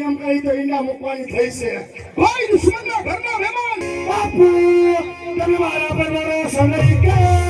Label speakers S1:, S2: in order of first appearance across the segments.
S1: એમ કહી તો ઈંડા મૂકવાની થઈ છે.
S2: કોઈ દુશ્મનના ઘરના મહેમાન,
S1: બાપુ, તમે મારા પર ભરોસો નહીં ગયા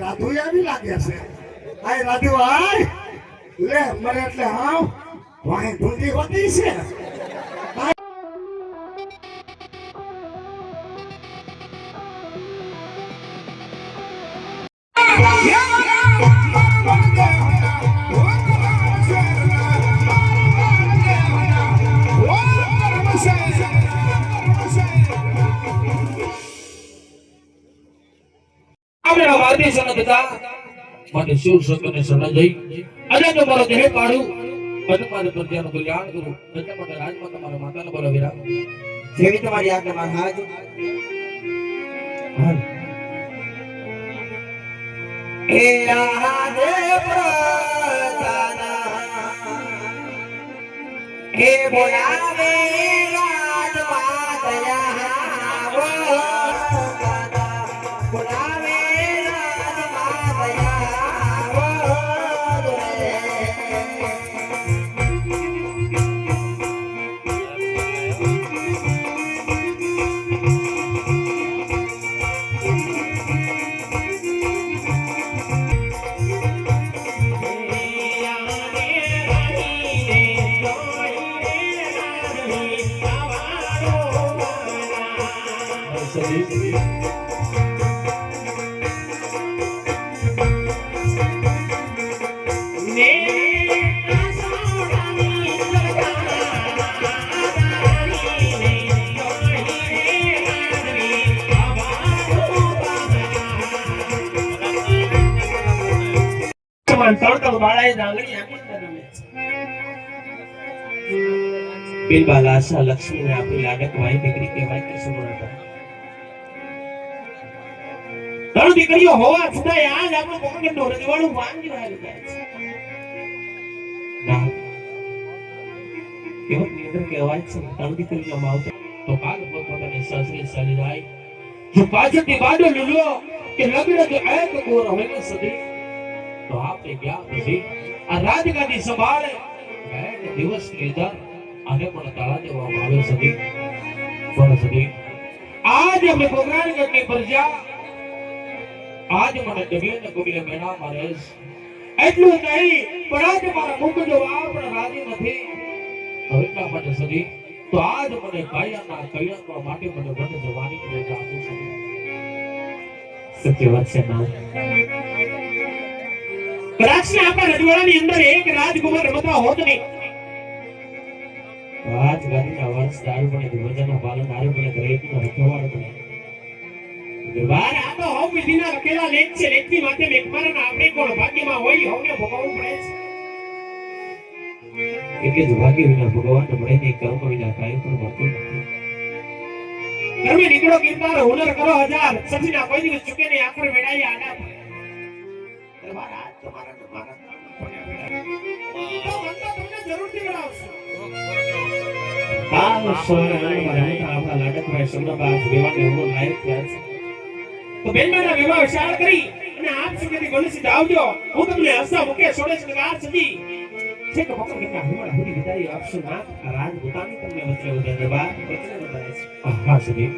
S1: રાધુ આવી લાગે છે. આય, રાધુ, આય. લે, મને એટલે હા વાણી ઢૂંઢી હોતી છે.
S3: માટે શિવ શક્તિને શરણ જઈ અને તમારો દેહ પાડું. અને મારે પ્રજાનું કલ્યાણ કરું. એટલા માટે રાજમાં તમારા માતાને બોલો વિરામ.
S4: જેવી તમારી આજ્ઞા મહારાજ એ આદે પ્રધાના એ બોલાવે
S3: બિલબાલ આશા લક્ષ્મીને આપી લાડક વાઈ દીકરી કહેવાય કે દીકરીઓ હોવા છતાંય આજ આપણું પોકટનું રજવાડું માંગી રહ્યું જાય છે ના કેવો નિર્ણય કહેવાય છે? ત્રણ દીકરીઓ માવતર તો કાલ પોતાની સાસરી ચાલી જાય જો પાછળથી બાડો લીલો કે લગ્ન કે એક ગોર હોય ને સદી તો આપણે ગયા પછી આ રાજગાદી સંભાળે. બે દિવસ લીધા અને પણ તાળા દેવામાં આવે સદી પણ સદી આજ અમે પ્રોગ્રામ કરતી પ્રજા આજ મને ડગલે ને મેળા મારે એટલું નહીં, પણ આજ મારા મુખ જો આપણા રાજી નથી. એટલા માટે સદી, તો આજ મને કાયાના કલ્યાણ માટે મને બંધ જવાની પ્રેરણા આપું છું. સત્ય વાત છે ના રાજના આપણા રજવાડાની અંદર એક રાજકુમાર રમતા હોત નહીં. આજ ગાડીના વર્ષ દારૂ પણ ધ્વજાના પાલન દારૂ પણ ગ્રેટનો રખવાડ પણ દરબાર આ તો હવ વિધિના રખેલા લેખ છે લેખની માથે મેઘમારાના આપણે કોણ ભાગ્યમાં હોય હવને ભોગવવું પડે છે એટલે જ વિના ભગવાન મળે નહીં કર્મ વિના કાંઈ પણ મળતું નથી કર્મે નીકળો કિરદાર હુનર કરો હજાર સજીના કોઈ દિવસ ચૂકે નહીં આખર વેડાઈ આડા. તમારા તમારા કામ કોને વેડાય? તો વંદા તમને જરૂરથી વેડાવશે. કાલ સોળાના આપણા લાડકભાઈ શબ્દબાજ વેવાને ઉમર લાયક થયા છે તો બેન મારા વિવાહ વિશાળ કરી અને આપ સુધી ગણેશજી આવજો. હું તમને હસતા મુકે સોડેશ નગાર સુધી. છે કે પકડ કે હમણાં હુડી વિદાય આપશો ના રાજ ગોતાની તમને વચ્ચે ઉદય દરબાર વચ્ચે બતાવે છે. હા સુધી.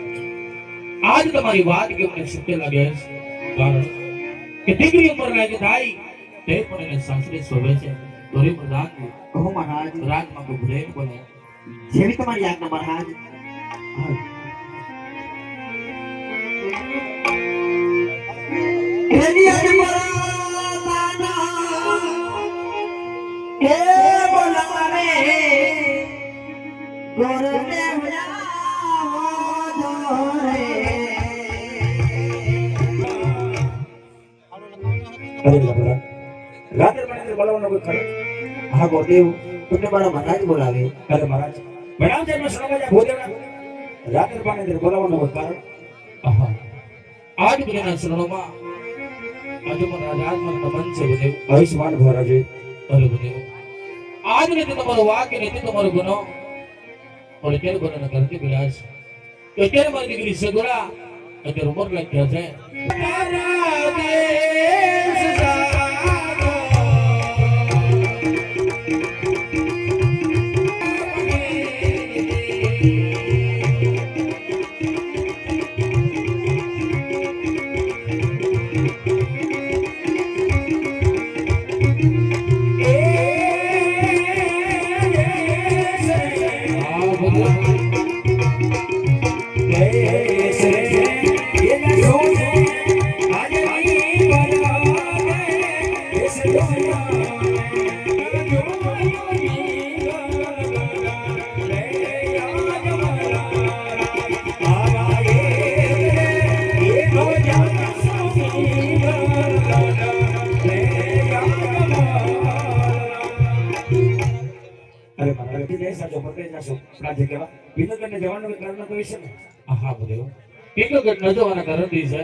S3: આજ તમારી વાત કે મને સત્ય લાગે કારણ કે દીકરી ઉપર લાગે થાય, તે પણ એને સાસરે શોભે છે. દોરી પ્રધાન
S4: કહો મહારાજ
S3: રાજમાં કોઈ ભૂલે બોલે
S4: જેવી તમારી આજ્ઞા મહારાજ. એની હા ગોદેવ તમને મારા મહારાજ બોલાવે.
S2: અરે મહારાજ સણવાજા ભોજના રાત્રે પાણી બોલાવવાનો કારણ.
S3: આજ બધાના શરણોમાં આજે પણ રાજાત્મક નમન છે બદેવ
S2: આયુષ્માન ભવરાજે
S3: અરે બદેવ આજ રીતે તમારો વાક્ય નથી તમારો ગુનો. પણ અત્યારે ગુનાના કરતી વિલાસ તો અત્યારે મારી દીકરી સગુણા અત્યારે ઉમર લખ્યા છે.
S2: અરે મારા લખી સાચો, પકડી જશો રાજ્ય કેવા વિનોદને કારણ કોઈ છે ને?
S3: હા હતા પીકગઢ ન જવાના કારણ છે.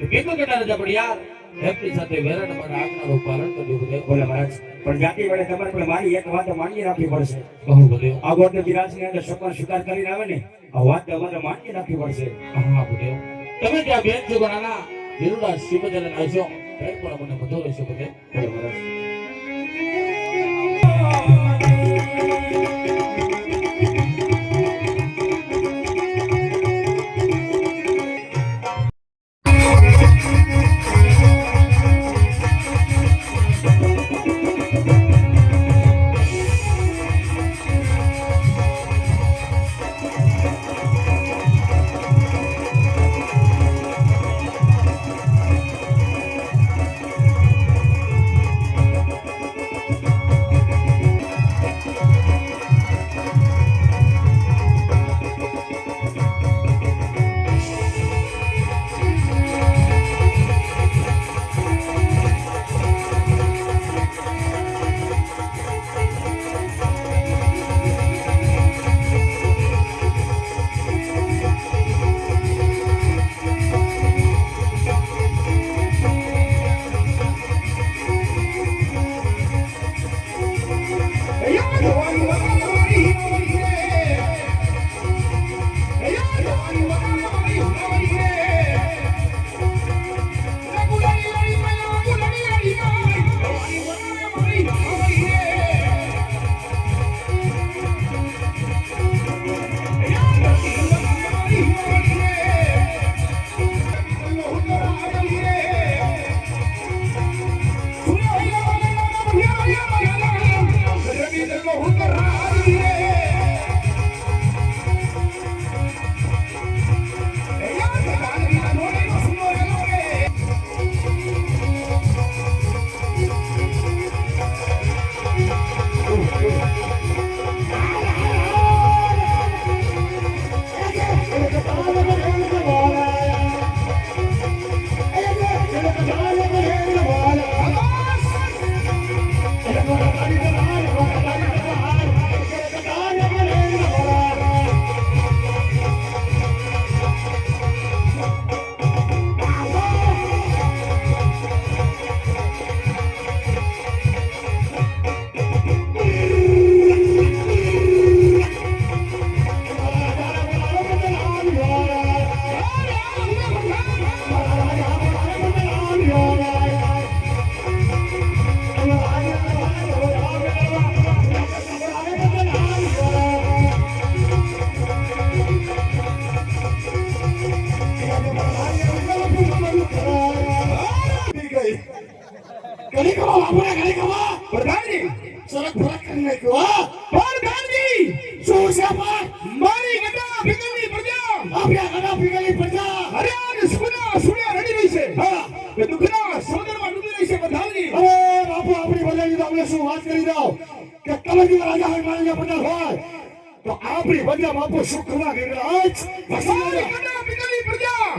S3: કે પીકગઢ ના રજા પણ યાર. એમની સાથે વેરણ મને આજ્ઞાનું પાલન કર્યું બધે
S2: બોલે, મહારાજ, પણ જાતિ વડે તમારે પણ મારી એક વાત માની રાખવી પડશે.
S3: બહુ બધું
S2: આ ગોત્ર વિરાજની અંદર સપન સ્વીકાર કરીને આવે ને, આ વાત તમારે માની રાખવી પડશે.
S3: હા બધું તમે ત્યાં બેન છો નાના વિરુડા શિવજન આવશો પણ મને બધો રહેશે બધે
S2: બોલે, મહારાજ.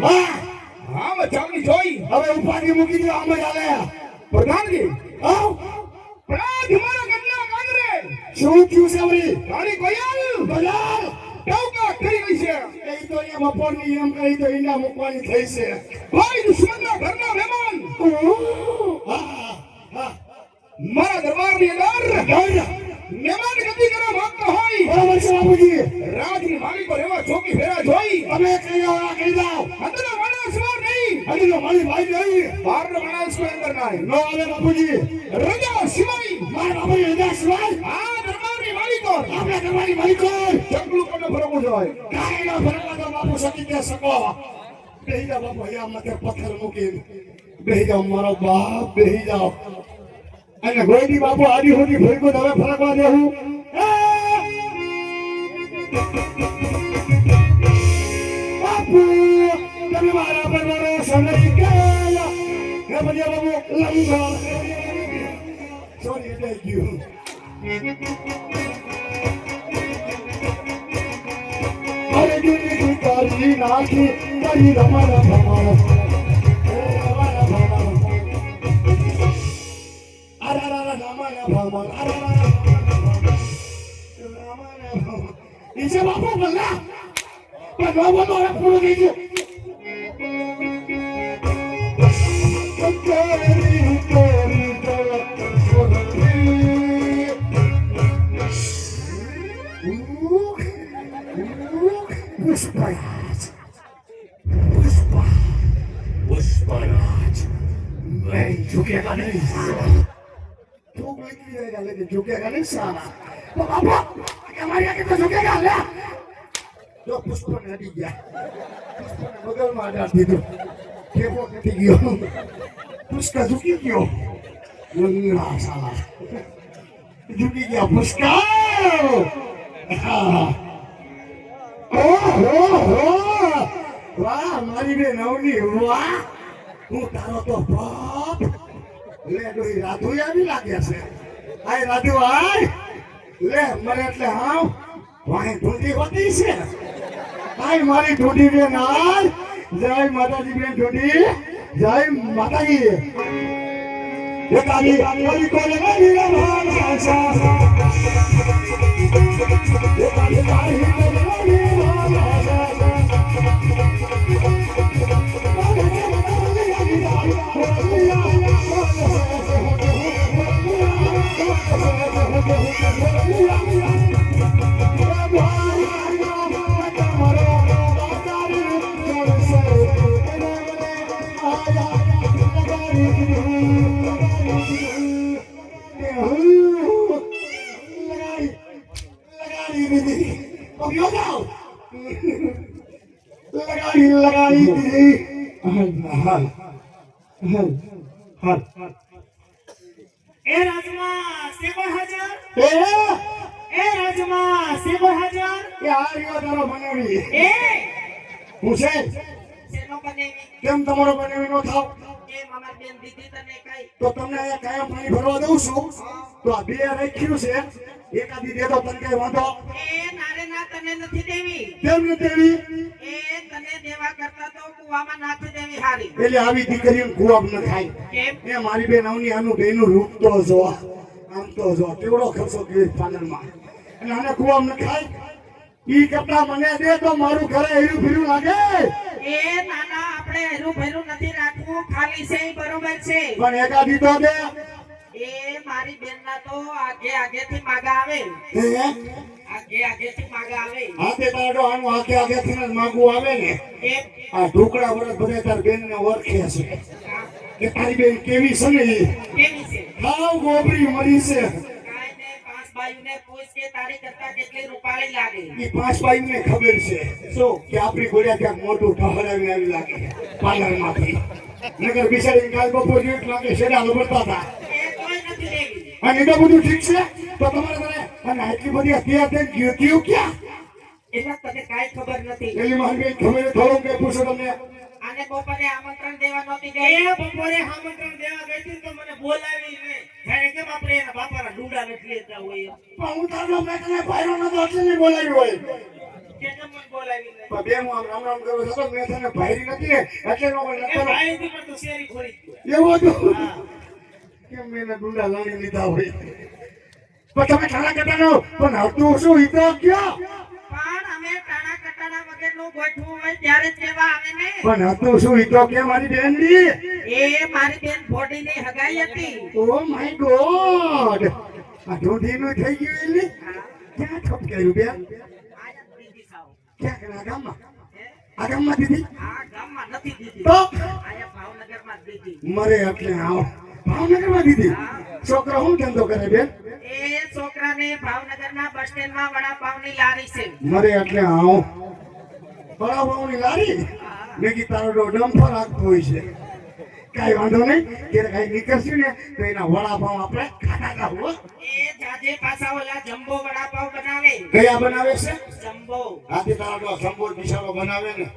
S2: આમ ચાલી જોઈ.
S1: હવે ઉપાધિ મૂકી દો આમ જ હાલે.
S2: પ્રધાનજી
S1: આવ
S2: પ્રાગ મારા ગન્ના કાંગરે
S1: શું થયું છે અમરી?
S2: તારી ગોયલ
S1: બજાર
S2: ટવકા કરી ગઈ છે.
S1: એ તો એ બપોરની એમ કહી તો ઈંડા મૂકવાની થઈ છે.
S2: ભાઈ દુશ્મનના ઘરના મહેમાન.
S1: હા હા
S2: મારા દરબારની અંદર મહેમાન ગતિ કરવા માંગતો હોય.
S1: બરાબર છે બાપુજી.
S2: રાજની પર એવા ચોકી ફેરા જોઈ.
S1: અમે કહી દો આ કહી દો
S2: અંદરના માણસ
S1: હજી તો મારી ભાઈ નહીં.
S2: બહારનો માણસ કોઈ અંદર નહીં.
S1: નો આવે બાપુજી.
S2: રજા સિવાય.
S1: મારા બાપુજી રજા સિવાય?
S2: આ દરબારની માલિકો.
S1: આપણે કરવાની માલિકો.
S2: જંગલું કોને ફરવું જોઈએ
S1: કાંઈ ન ફરવા તો બાપુ સકી કે શકો. બેહી જાઓ બાપુ અહીંયા મતે પથ્થર મૂકીને. બેહી જાઓ મારો બાપ બેહી જાઓ. અને ગોઈડી બાપુ આડી હોતી ભેગું હવે ફરકવા દેવું બાપુ, તમે મારા પર મારો સમય કર્યો. હે ભજીયા બાપુ લંગા સોરી એટલે ગયું. અરે દુની તું તારી નાખી, તારી રમાડા ભમાડા sema bongo la bado wa bongo la kuru vizu Joguei a galinha insana. Joguei a galinha insana. Vamos lá, vamos lá. Maria kita suka ya. Yo puspon ya dia. Ya. Puspon model mah ada di itu. Kepo ketigio. Puska suki yo. Yo nggak salah. Juki dia puska. Ah. Oh, oh, oh. Wah, mari deh nauni. Wah. Utaro to pop. Lihat tuh, ratu ya bilang ya, Hai, ratu, hai. Hai. લે, મને એટલે હાવ વાણી ઢૂંઢી હોતી છે. ભાઈ, મારી ઢૂંઢી બે નાર જય માતાજી બેન ઢૂંઢી. જય માતાજી. એ કાલી કાલી કોલે મારી રમાન સાસા એ કાલી કાલી કોલે મારી રમાન લગાડી
S4: લગાડી
S1: દીધી હાલ
S4: હાલ હાલ
S1: કેમ તમારો બનાવી નો તો તમને અહીંયા કાયમ પાણી દઉં છું. આ બે રાખ્યું છે. એકાદી દે તો પણ કઈ વાંધો
S4: ના તને નથી દેવી.
S1: કેમ ને તેવી
S4: એ તને દેવા કરતા તો કુવામાં નાખી દેવી હારી.
S1: એટલે આવી દીકરીઓ કુવાબ ન ખાય.
S4: કેમ?
S1: એ મારી બેન અવની આનું બેનું રૂપ તો જો. આમ તો જો. કેવડો ખર્ચો કર્યો પાનરમાં અને આને કુવાબ ન ખાય. ઈ કપડા મને દે તો મારું ઘરે હેરું ફીરું લાગે.
S4: એ નાના આપણે હેરું ભેરું નથી રાખવું. ખાલી છે બરોબર છે.
S1: પણ એકાદી તો દે.
S4: એ મારી બેન ના તો આગે આગે થી માગા આવે. આગે આગે થી માગા આવે.
S1: હાથે તારો આનું આખે આખે થી જ આવે ને. આ ઢોકળા વરસ બધે તાર બેન ને ઓળખે છે. કે તારી બેન કેવી છે ને
S4: કેવી છે?
S1: હાવ ગોબરી મરી છે.
S4: પાંચ
S1: ભાઈ ને ખબર છે. શું કે આપણી ગોળ્યા ક્યાંક મોટું ઠહરાવીને આવી લાગે. પાર્લરમાંથી નગર બિચારી કાલ બપોર લાગે શેડા લબડતા હતા. અને તો બધું ઠીક છે? તો તમારે મને આટલી બધી હત્યા ગયું ગયું ક્યાં?
S4: એટલે તને કાંઈ ખબર નથી.
S1: એલી મારી બેન ખબર થોડું કે પૂછો તમને.
S4: આને બપોરે આમંત્રણ દેવા નહોતી
S5: એ બપોરે આમંત્રણ દેવા ગઈ હતી તો મને બોલાવી નહીં. જાણે કેમ આપણે એના બાપાના ડુંડા નથી લેતા હોય
S1: પણ હું તારો મેં તને ભાઈનો નતો એટલે નહીં બોલાવ્યો હોય.
S5: કેમ મને બોલાવી નહીં?
S1: બે હું આમ રામ રામ કરું છું મેં તને ભાઈરી નથી એટલે નો બોલ
S5: એ
S1: નતો
S5: પણ તો શેરી ખોરી ગયો.
S1: એવું હતું? કેમ મેં ડુંડા લાવી લીધા હોય? પણ તમે ઠાણા કટાનો પણ હતું શું ઈ કયો?
S4: પણ અમે ટાણા કટાણા વગરનું ગોઠવું હોય ત્યારે જ આવે ને.
S1: પણ આવતું શું ઈ તો કે મારી બેનડી
S4: એ મારી બેન ભોડીની હગાઈ હતી.
S1: Oh my God! આ ઢોંઢીનું થઈ ગયું એટલે ક્યાં ઠપ બેન
S4: આયા જ બીજી સાવ.
S1: ક્યાં કના ગામમાં આ ગામમાં દીધી?
S4: આ ગામમાં નથી દીધી.
S1: તો?
S4: આયા ભાવનગરમાં દીધી.
S1: મરે એટલે આવો. ભાવનગરમાં દીધી. છોકરો હું ધંધો કરે બેન?
S4: એ છોકરાને ભાવનગરના બસ સ્ટેન્ડમાં વડાપાવની લારી છે.
S1: મરે એટલે આવો. બરાબરની લારી? મેં કીધું તારો ડો રાખતો હોય છે. કાંઈ વાંધો નહીં. ત્યારે કાંઈ નીકળશે ને તો એના વડાપાવ આપણે ખાતા હો.
S4: એ જાજે પાછા ઓલા જમ્બો વડાપાવ બનાવે.
S1: કયા બનાવે છે?
S4: જમ્બો.
S1: આથી તારો ડો બિચારો બનાવે ને.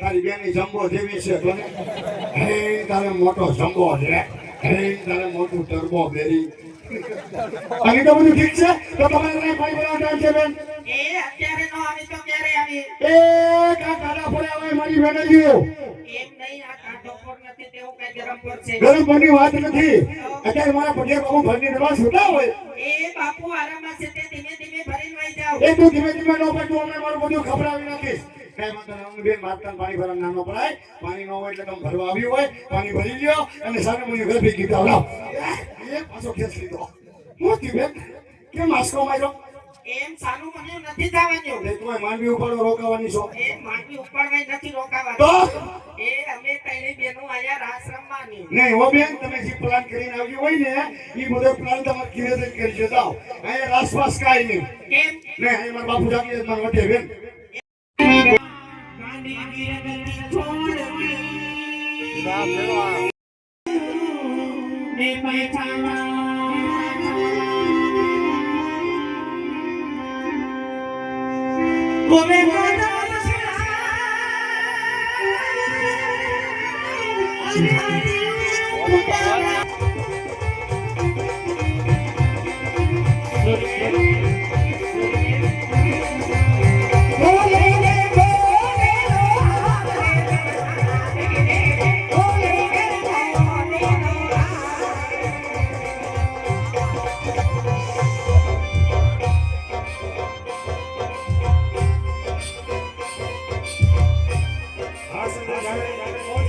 S1: તારી બેનની જમ્બો જેવી છે તો ને તારે મોટો જમ્બો છે. હે તારે મોટું ટર્બો બેરી બાકી તો બધું ઠીક છે તો તમારે ભરવાનો ટાઈમ છે બેન
S4: એ અત્યારે નો આવી તો ક્યારે આવી?
S1: એ કા કાડા પડ્યા હોય મારી બેનજીઓ.
S4: એમ નહીં આ કાંઠો પર નથી તેવું કઈ ગરમ પર છે.
S1: ગરમ પાણી વાત નથી. અત્યારે મારા પગે બાબુ ભરની દવા છૂટા હોય.
S4: એ બાપુ આરામમાં છે તે ધીમે ધીમે ભરીને વહી જાઓ.
S1: એ તું ધીમે ધીમે નો પડતું અમને મારું બધું ખબરાવી નાખીશ. કઈ વાંધો અમે બેન પાણી ભરવા નાનો પડાય. પાણી ન હોય એટલે તમે ભરવા આવ્યું હોય પાણી ભરી લ્યો અને સામે મને ઘર ભેગી લાવ એ પાછો ખેંચ લીધો. બેન કેમ આસકો માર્યો?
S4: એમ સારું મને નથી જવાનું
S1: એ તું માંડવી ઉપર રોકાવાની છો?
S4: એ માંગી ઉપરવાય નથી
S1: તો?
S4: રોકાવાનું એ અમે ત્રણેય બેનો આયા રાસ રમવાની
S1: નહીં હો બેન તમે જે પ્લાન કરીને આવ્યું હોય ને એ બધો પ્લાન તમારે ઘીરે જઈને કરી જાઓ. અહીંયા આસપાસ કાંઈ નહીં.
S4: કેમ?
S1: ને અહીંયા મારા બાપુ જાગી મારા વટે બેન.
S4: ગાંધી ગીરગતિ છોડવી ને પૈઠાણા Movemos Passa, né,